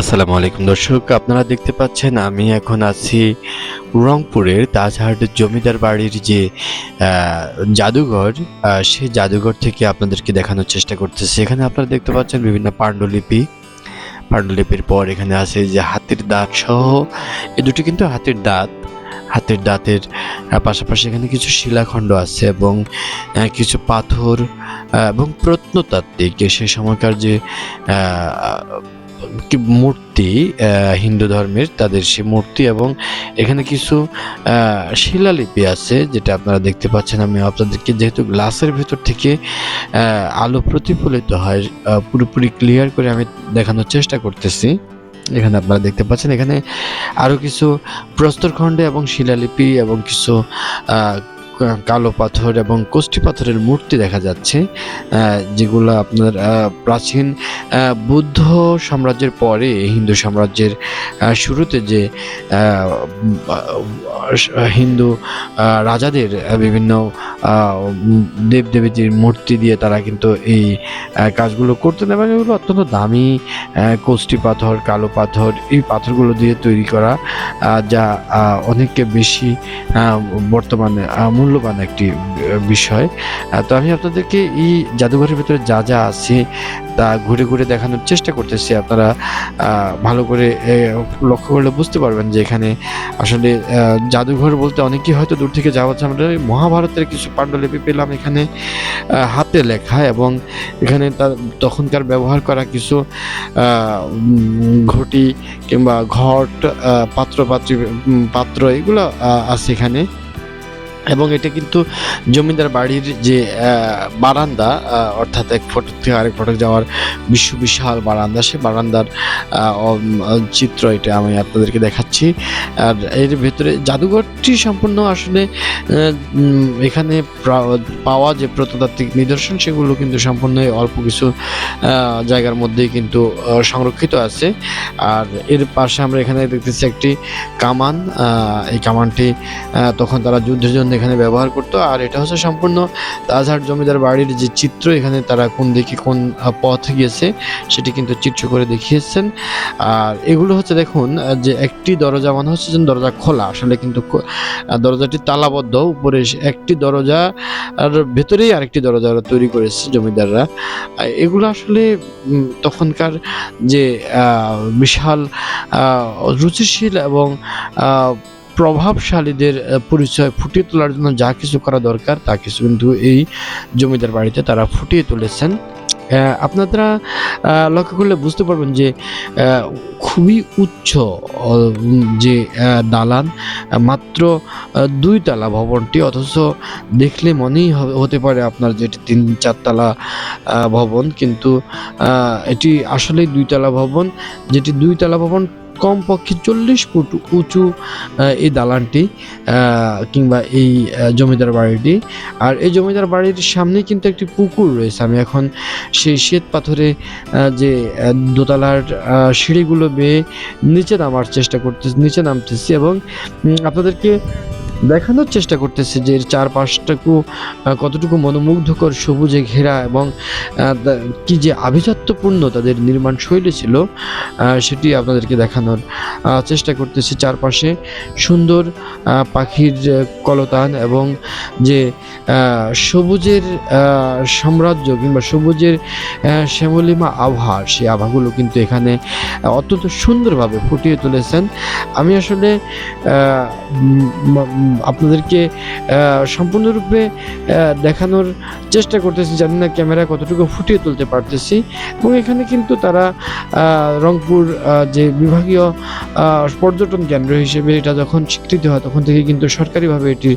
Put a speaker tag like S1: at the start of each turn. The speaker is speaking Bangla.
S1: আসসালামু আলাইকুম দর্শক, আপনারা দেখতে পাচ্ছেন আমি এখন আছি রংপুরের তাজহাট জমিদার বাড়ির যে জাদুঘর সেই জাদুঘর থেকে আপনাদেরকে দেখানোর চেষ্টা করতেছি। এখানে আপনারা দেখতে পাচ্ছেন বিভিন্ন পাণ্ডুলিপি। পাণ্ডুলিপির পর এখানে আছে যে হাতির দাঁত সহ, এ দুটি কিন্তু হাতির দাঁত। হাতের দাঁতের পাশাপাশি এখানে কিছু শিলাখণ্ড আছে এবং কিছু পাথর এবং প্রত্নতাত্ত্বিক সে সময়কার যে মূর্তি হিন্দু ধর্মের তাদের সে মূর্তি এবং এখানে কিছু শিলালিপি আছে যেটা আপনারা দেখতে পাচ্ছেন। আমি আপনাদেরকে যেহেতু গ্লাসের ভেতর থেকে আলো প্রতিফলিত হয় পুরোপুরি ক্লিয়ার করে আমি দেখানোর চেষ্টা করতেছি। এখানে আপনারা দেখতে পাচ্ছেন, এখানে আরও কিছু প্রস্তরখণ্ডে এবং শিলালিপি এবং কিছু কালো পাথর এবং কোষ্ঠী পাথরের মূর্তি দেখা যাচ্ছে যেগুলো আপনার প্রাচীন বুদ্ধ সাম্রাজ্যের পরে, হিন্দু সাম্রাজ্যের শুরুতে যে হিন্দু রাজাদের বিভিন্ন দেবদেবীদের মূর্তি দিয়ে তারা কিন্তু এই কাজগুলো করতেন এবং এগুলো অত্যন্ত দামি কোষ্ঠী পাথর, কালো পাথর, এই পাথরগুলো দিয়ে তৈরি করা যা অনেককে বেশি বর্তমানে মূল্যবান একটি বিষয়। তো আমি আপনাদেরকে এই জাদুঘরের ভিতরে যা যা আছে তা ঘুরে ঘুরে দেখানোর চেষ্টা করতেছি। আপনারা ভালো করে লক্ষ্য করলে বুঝতে পারবেন যে এখানে আসলে জাদুঘর বলতে অনেকেই হয়তো দূর থেকে যাওয়া হচ্ছে আমরা মহাভারতের কিছু পাণ্ডুলিপি পেলাম এখানে হাতে লেখা এবং এখানে তার তখনকার ব্যবহার করা কিছু ঘটি কিংবা ঘট পাত্র উম, পাত্র এগুলো আছে এখানে। এবং এটা কিন্তু জমিদার বাড়ির যে বারান্দা অর্থাৎ এক ফটো থেকে আরেক ফটো যাওয়ার বিশ্ব বিশাল বারান্দা, সে বারান্দার চিত্র এটা আমি আপনাদেরকে দেখাচ্ছি। আর এর ভেতরে জাদুঘরটি সম্পূর্ণ আসলে এখানে পাওয়া যে প্রত্নতাত্ত্বিক নিদর্শন, সেগুলো কিন্তু সম্পূর্ণ অল্প কিছু জায়গার মধ্যেই কিন্তু সংরক্ষিত আছে। আর এর পাশে আমরা এখানে দেখতেছি একটি কামান এই কামানটি তখন তারা যুদ্ধের জন্য এখানে ব্যবহার করতো। আর এটা হচ্ছে সম্পূর্ণ তাজহাট জমিদার বাড়ির যে চিত্র, এখানে তারা কোন দিকে কোন পথ গিয়েছে সেটি কিন্তু চিত্র করে দেখিয়েছেন। আর এগুলো হচ্ছে দেখুন যে একটি দরজা মানে হচ্ছে যে দরজা খোলা। আসলে কিন্তু দরজাটি তালাবদ্ধ। উপরে একটি দরজা, আর ভেতরেই আরেকটি দরজা তৈরি করেছে জমিদাররা। এগুলো আসলে তখনকার যে বিশাল রুচিশীল এবং প্রভাবশালীদের পরিচয় ফুটিয়ে তোলার জন্য যা কিছু করা দরকার, তা কিছু কিন্তু এই জমিদার বাড়িতে তারা ফুটিয়ে তুলেছেন। আপনারা লক্ষ্য করলে বুঝতে পারবেন যে খুবই উচ্চ যে দালান, মাত্র দুই তলা ভবনটি, অথচ দেখলে মনেই হতে পারে আপনার যে তিন, চারতলা ভবন, কিন্তু এটি আসলেই দুইতলা ভবন। যেটি দুইতলা ভবন কমপক্ষে চল্লিশ ফুট উঁচু এই দালানটি কিংবা এই জমিদার বাড়িটি। আর এই জমিদার বাড়ির সামনে কিন্তু একটি পুকুর রয়েছে। আমি এখন সেই শ্বেত পাথরে যে দোতলার সিঁড়িগুলো বেয়ে নিচে নামার চেষ্টা করতেছি, নিচে নামতেছি এবং আপনাদেরকে দেখানোর চেষ্টা করতেছি যে এর চারপাশটাকু কতটুকু মনোমুগ্ধকর সবুজে ঘেরা এবং কি যে আভিজাত্যপূর্ণ তাদের নির্মাণ শৈলী ছিল সেটি আপনাদেরকে দেখানোর চেষ্টা করতেছি চারপাশে সুন্দর পাখির কলতান এবং যে সবুজের সাম্রাজ্য কিংবা সবুজের শ্যামলিমা আভা, সেই আভাগুলো কিন্তু এখানে অত্যন্ত সুন্দরভাবে ফুটিয়ে তুলেছেন। আমি আসলে আপনাদেরকে সম্পূর্ণরূপে দেখানোর চেষ্টা করতেছি জানি না ক্যামেরা কতটুকু ফুটিয়ে তুলতে পারতেছি। এবং এখানে কিন্তু তারা রংপুর যে বিভাগীয় পর্যটন কেন্দ্র হিসেবে এটা যখন স্বীকৃতি হয়, তখন থেকে কিন্তু সরকারিভাবে এটি